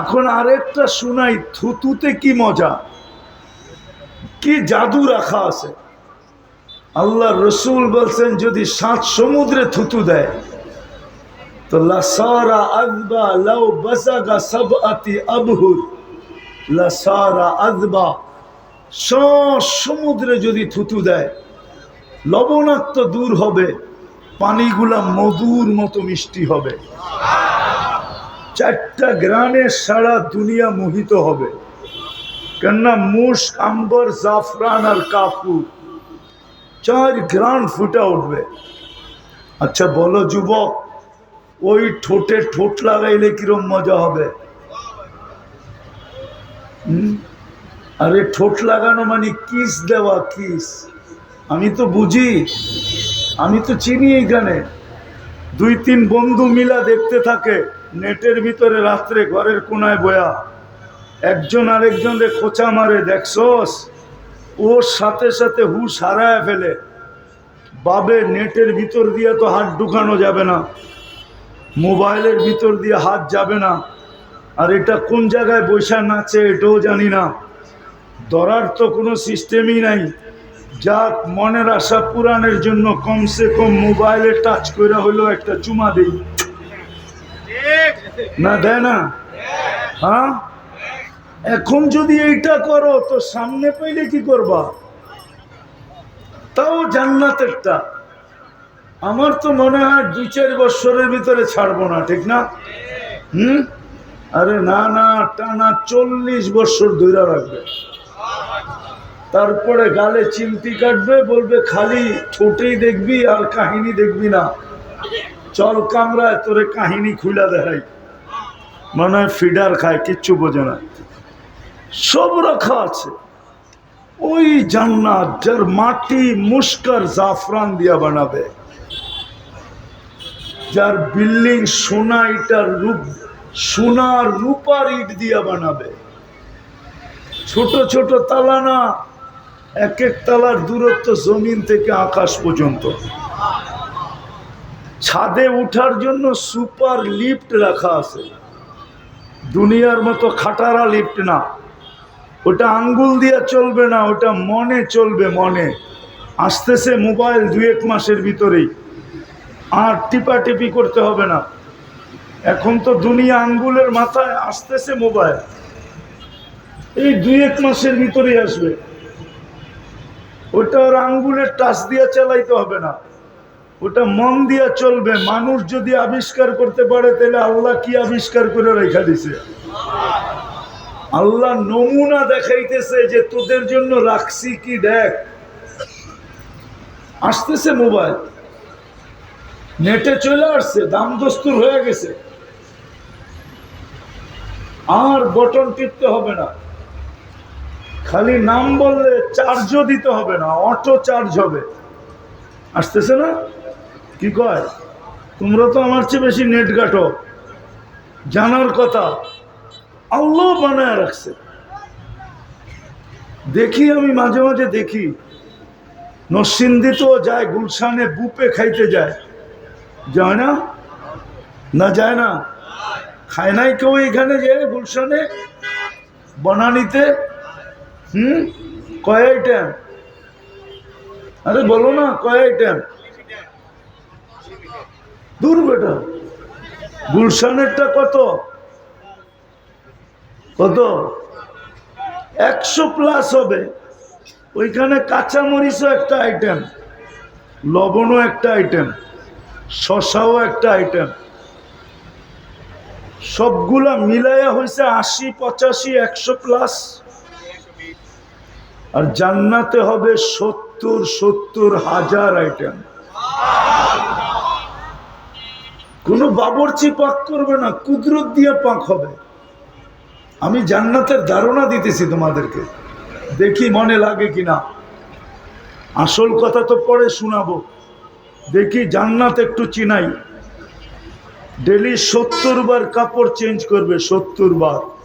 এখন আরেকটা শুনাই, থুতুতে কি মজা? কি জাদু রাখা আছে? আল্লাহ রসুল বলছেন, যদি সাত সমুদ্রে থুতু দেয়, তো সমুদ্রে যদি থুতু দেয়, লবণাক্ত দূর হবে, পানিগুলা মধুর মতো মিষ্টি হবে। চারটা গ্রানে সারা দুনিয়া মোহিত হবে। কেননা মুশ, আম্বর, জাফরান আর কাপুর চার গ্রান ফুটা উঠবে। আচ্ছা বলো যুবক, ওই ঠোঁটে ঠোঁট লাগাইলে কিরম মজা হবে? আরে, ঠোঁট লাগানো মানে কিস দেওয়া কিস? আমি তো বুঝি, আমি তো চিনি এইখানে দুই তিন বন্ধু মিলা দেখতে থাকে। নেটের ভিতরে রাত্রে ঘরের কোনায় বয়া। একজন আরেকজনরে খোঁচা মারে, দেখছস? ওর সাথে সাথে হুশ হারায় ফেলে। বাবে নেটের ভিতর দিয়ে তো হাত ঢুকানো যাবে না। মোবাইলের ভিতর দিয়ে হাত যাবে না। আর এটা কোন জায়গায় বৈশা নাচে এটাও জানি না। ধরার তো কোনো সিস্টেমই নাই। যাক, মনের আশা পুরাণের জন্য কমসে কম মোবাইলে টাচ করে হলেও একটা চুমা দিই। না দেয় না। হ্যাঁ? এখন যদি এইটা করো, তো সামনে পাইলে কি করবা? তাও জান্নাতেরটা। আমার তো মনে হয় দুই চার বছরের ভিতরে ছাড়বো না, ঠিক না? হুম? আরে না না, টানা চল্লিশ বছর ধরে রাখবে। তারপরে গালে চিমটি কাটবে, বলবে, খালি ঠোঁটেই দেখবি আর কাহিনী দেখবি না। চল কামরায় তোরে কাহিনী খুলে দেখাই। মনে হয় ফিডার খায়, কিচ্ছু বোঝে না। সব রাখা আছে। ওই জান্নাত যার মাটি মুস্কার জাফরান দিয়া বানাবে। যার বিল্ডিং সোনা ইটার রূপ, সোনার রূপার ইট দিয়া বানাবে। ছোট ছোট তালা না, এক এক তালার দূরত্ব জমিন থেকে আকাশ পর্যন্ত। ছাদে উঠার জন্য সুপার লিফট রাখা আছে। দুনিয়ার মতো খাটারা লিফট না। ওটা আঙ্গুল দিয়া চলবে না, ওটা মনে চলবে মনে। আসতেছে মোবাইল দু এক মাসের ভিতরেই। আর টিপাটিপি করতে হবে না। এখন তো দুনিয়া আঙ্গুলের মাথায় আসতেছে মোবাইল। এই দুই এক মাসের ভিতরেই আসবে। ওটা ওর আঙ্গুলের টাচ দিয়ে চালাইতে হবে না। ওটা মন দিয়ে চলবে। মানুষ যদি আবিষ্কার করতে পারে, তাহলে আল্লাহ কি আবিষ্কার করে রেখা দিছে? আল্লাহ নমুনা দেখাইতেছে যে তোদের জন্য রাখছি কি দেখ। আসতেছে মোবাইল। নেটে চলে আসছে, দাম দস্তুর হয়ে গেছে। আর বটন টিপতে হবে না। খালি নাম বললে চার্জও দিতে হবে না অটো চার্জ হবে। আসতেছে না? কি কয়? তোমরা তো আমার চেয়ে বেশি নেট ঘাটো। জানার কথা। আল্লাহ বানায় রাখছে। দেখি আমি মাঝে মাঝে দেখি। নরসিংদীতেও যায়, গুলশানে বুপে খাইতে যায়। যায় না? না যায় না? খায় নাই কেউ এখানে যে গুলশানে? বনানিতে? হুম? কয় আইটেম আরে বলো না, কয় আইটেম দূর বেটা। গুলশানেরটা কত? কত? একশো প্লাস হবে। ওইখানে কাঁচামরিচও একটা আইটেম লবণও একটা আইটেম শশাও একটা আইটেম সবগুলা মিলাইয়া হয়েছে আশি, পঁচাশি, একশো প্লাস আর জান্নাতে হবে সত্তর সত্তর হাজার আইটেম কোনো বাবরচি পাক করবে না, কুদরত দিয়ে পাক হবে। আমি জান্নাতের ধারণা দিতেছি তোমাদেরকে। দেখি মনে লাগে কিনা। আসল কথা তো পরে শোনাবো। দেখি জান্নাত একটু চিনাই। ডেলি সত্তর বার কাপড় চেঞ্জ করবে, সত্তর বার।